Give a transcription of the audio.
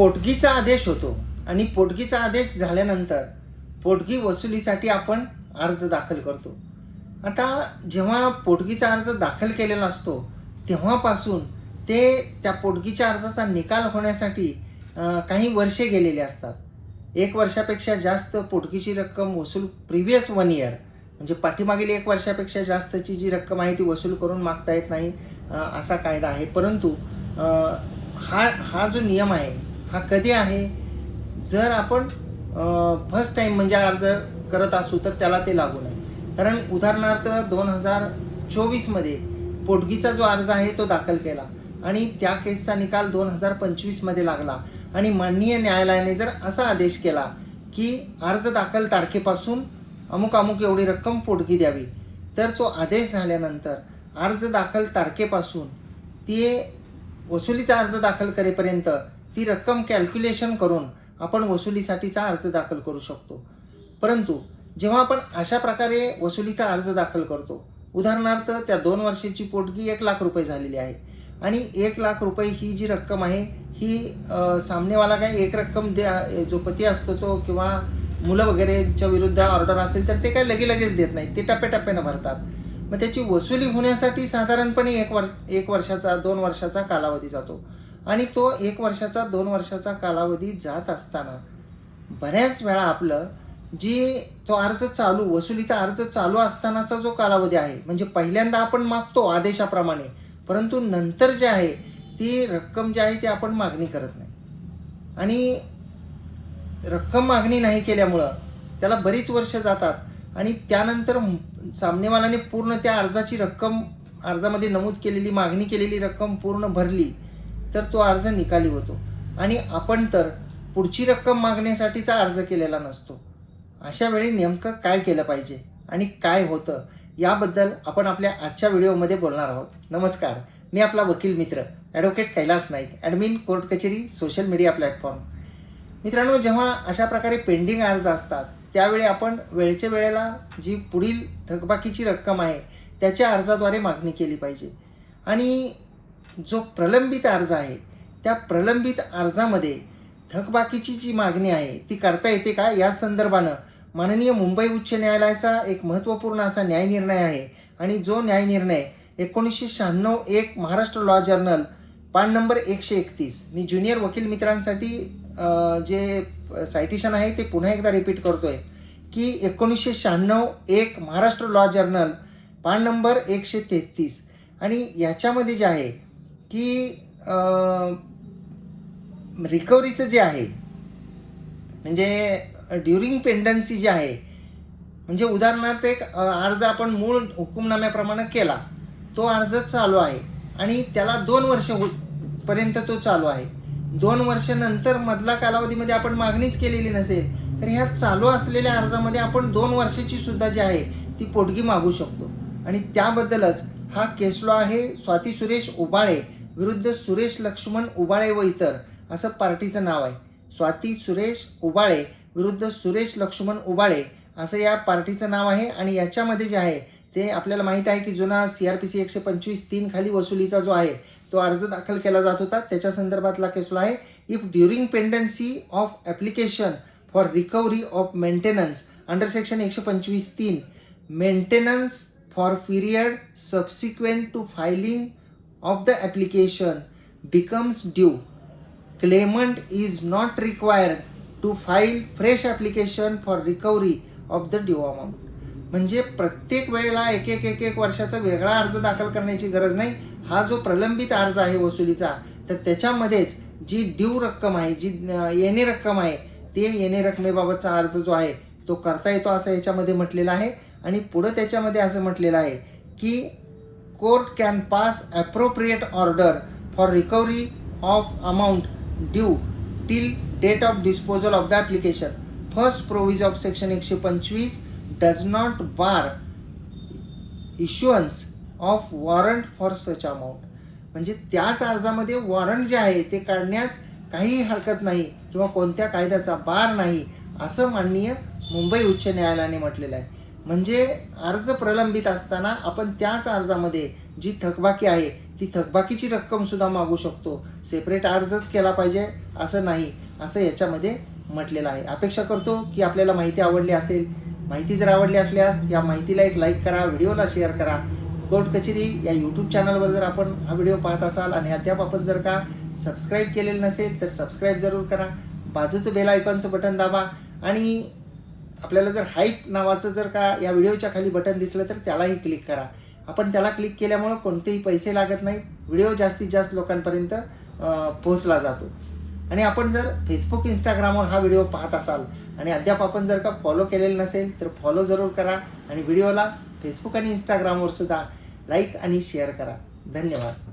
पोटगीचा आदेश होतो. आणि पोटगीचा आदेश झाल्यानंतर पोटगी वसुलीसाठी आपण अर्ज दाखल करतो. आता जेव्हा पोटगीचा अर्ज दाखल केलेला असतो तेव्हापासून ते त्या पोटगीच्या अर्जाचा निकाल होण्यासाठी काही वर्षे गेलेले असतात. एक वर्षापेक्षा जास्त पोटगीची रक्कम वसूल प्रिव्हियस वन इयर म्हणजे पाठीमागील एक वर्षापेक्षा जास्तची जी रक्कम आहे ती वसूल करून मागता येत नाही असा कायदा आहे. परंतु हा हा जो नियम आहे हा कधी आहे? जर आपण फर्स्ट टाईम म्हणजे अर्ज करत असू तर त्याला ते लागू नाही. कारण उदाहरणार्थ दोन हजार चोवीसमध्ये पोटगीचा जो अर्ज आहे तो दाखल केला आणि त्या केसचा निकाल दोन हजार पंचवीसमध्ये लागला. आणि माननीय न्यायालयाने जर असा आदेश केला की अर्ज दाखल तारखेपासून अमुक अमुक एवढी रक्कम पोटगी द्यावी तर तो आदेश झाल्यानंतर अर्ज दाखल तारखेपासून ती वसुलीचा अर्ज दाखल करेपर्यंत ती रक्कम कॅल्क्युलेशन करून आपण वसुलीसाठीचा अर्ज दाखल करू शकतो. परंतु जेव्हा आपण अशा प्रकारे वसुलीचा अर्ज दाखल करतो उदाहरणार्थ त्या दोन वर्षाची पोटगी एक लाख रुपये झालेली आहे आणि एक लाख रुपये ही जी रक्कम आहे ही सामनेवाला काय एक रक्कम द्या जो पती असतो तो किंवा मुलं वगैरेच्या विरुद्ध ऑर्डर असेल तर ते काय लगे लगेच देत नाही ते टप्प्याटप्प्यानं भरतात. मग त्याची वसुली होण्यासाठी साधारणपणे एक वर्ष एक वर्षाचा दोन वर्षाचा कालावधी जातो. आणि तो एक वर्षाचा दोन वर्षाचा कालावधी जात असताना बऱ्याच वेळा आपलं जी तो अर्ज चालू वसुलीचा अर्ज चालू असतानाचा जो कालावधी आहे म्हणजे पहिल्यांदा आपण मागतो आदेशाप्रमाणे परंतु नंतर जे आहे ती रक्कम जी आहे ती आपण मागणी करत नाही. आणि रक्कम मागणी नाही केल्यामुळं त्याला बरीच वर्ष जातात आणि त्यानंतर सामनेवालाने पूर्ण त्या अर्जाची रक्कम अर्जामध्ये नमूद केलेली मागणी केलेली रक्कम पूर्ण भरली तर तो अर्ज निकाली होतो. आणि आपण तर पुढची रक्कम मागण्यासाठीचा अर्ज केलेला नसतो. अशा वेळी नेमकं काय केलं पाहिजे आणि काय होतं याबद्दल आपण आपल्या आजच्या व्हिडिओमध्ये बोलणार आहोत. नमस्कार मी आपला वकील मित्र advocate Kailas Naik admin court कचेरी सोशल मीडिया प्लॅटफॉर्म. मित्रांनो जेव्हा अशा प्रकारे पेंडिंग अर्ज असतात त्यावेळी आपण वेळच्या वेळेला जी पुढील थकबाकीची रक्कम आहे त्याच्या अर्जाद्वारे मागणी केली पाहिजे. आणि जो प्रलंबित अर्ज आहे त्या प्रलंबित अर्जामध्ये थकबाकीची जी मागणी आहे ती करता येते का? या संदर्भानं माननीय मुंबई उच्च न्यायालयाचा एक महत्त्वपूर्ण असा न्यायनिर्णय आहे आणि जो न्यायनिर्णय एकोणीसशे शहाण्णव एक महाराष्ट्र लॉ जर्नल पान नंबर एकशे एकतीस. मी ज्युनियर वकील मित्रांसाठी जे सायटिशन आहे ते पुन्हा एकदा रिपीट करतो आहे की एकोणीसशे शहाण्णव एक महाराष्ट्र लॉ जर्नल पान नंबर एकशे तेहतीस. आणि याच्यामध्ये जे आहे की रिकव्हरीचं जे आहे म्हणजे ड्युरिंग पेंडन्सी जी आहे म्हणजे उदाहरणार्थ एक अर्ज आपण मूळ हुकुमनाम्याप्रमाणे केला तो अर्ज चालू आहे आणि त्याला दोन वर्ष पर्यंत तो चालू आहे. दोन वर्षानंतर मधला कालावधीमध्ये आपण मागणीच केलेली नसेल तर ह्या चालू असलेल्या अर्जामध्ये आपण दोन वर्षाची सुद्धा जी आहे ती पोटगी मागू शकतो. आणि त्याबद्दलच हा केसलो आहे स्वाती सुरेश उबाळे विरुद्ध सुरेश लक्ष्मण उबाळे व इतर असं पार्टीचं नाव आहे. स्वाती सुरेश उबाळे विरुद्ध सुरेश लक्ष्मण उबाळे असं या पार्टीचं नाव आहे. आणि याच्यामध्ये जे आहे ते आपल्याला माहीत आहे की जुना सी आर पी सी एकशे पंचवीस तीन खाली वसुलीचा जो आहे तो अर्ज दाखल केला जात होता. त्याच्या संदर्भातला केसूल आहे. If during pendency of application for recovery of maintenance under section एकशे पंचवीस तीन maintenance for period subsequent to filing of the application becomes due claimant is not required to file fresh application for recovery of the due amount. म्हणजे प्रत्येक वेळेला एक एक एक एक वर्षाचा वेगळा अर्ज दाखल करण्याची गरज नाही. हा जो प्रलंबित अर्ज आहे वसुलीचा तर त्याच्यामध्येच जी ड्यू रक्कम आहे जी येणे रक्कम आहे ते येणे रकमेबाबतचा अर्ज जो आहे तो करता येतो असं याच्यामध्ये म्हटलेला आहे. आणि पुढं त्याच्यामध्ये असं म्हटलेलं आहे की court can pass appropriate order for recovery of amount due till date of disposal of the application. First provision of section एकशे पंचवीस does not bar issuance of warrant for such amount. म्हणजे त्याच अर्जामध्ये वॉरंट जे आहे ते काढण्यास काही हरकत नाही किंवा कोणत्या कायद्याचा बार नाही असं माननीय मुंबई उच्च न्यायालयाने म्हटलेलं आहे म्हणजे अर्ज प्रलंबित असताना आपण त्याच अर्जामध्ये जी थकबाकी आहे ती थकबाकीची रक्कमसुद्धा मागू शकतो. सेपरेट अर्जच केला पाहिजे असं नाही असं याच्यामध्ये म्हटलेलं आहे. अपेक्षा करतो की आपल्याला माहिती आवडली असेल. माहिती जर आवडली असल्यास या माहितीला एक लाईक करा व्हिडिओला शेअर करा. कोर्ट कचेरी या यूट्यूब चॅनलवर जर आपण हा व्हिडिओ पाहत असाल आणि अद्याप आपण जर का सबस्क्राईब केलेलं नसेल तर सबस्क्राईब जरूर करा. बाजूचं बेल आयकॉनचं बटन दाबा आणि आपल्याला जर हाईप नावाचं जर का या व्हिडिओच्या खाली बटन दिसलं तर त्यालाही क्लिक करा. आपण त्याला क्लिक केल्यामुळं कोणतेही पैसे लागत नाहीत. व्हिडिओ जास्तीत जास्त लोकांपर्यंत पोहोचला जातो. आणि आपण जर फेसबुक इंस्टाग्रामवर हा व्हिडिओ पाहत असाल आणि अद्याप आपण जर का फॉलो केलेलं नसेल तर फॉलो जरूर करा आणि व्हिडिओला फेसबुक आणि इंस्टाग्रामवर सुद्धा लाईक आणि शेअर करा. धन्यवाद.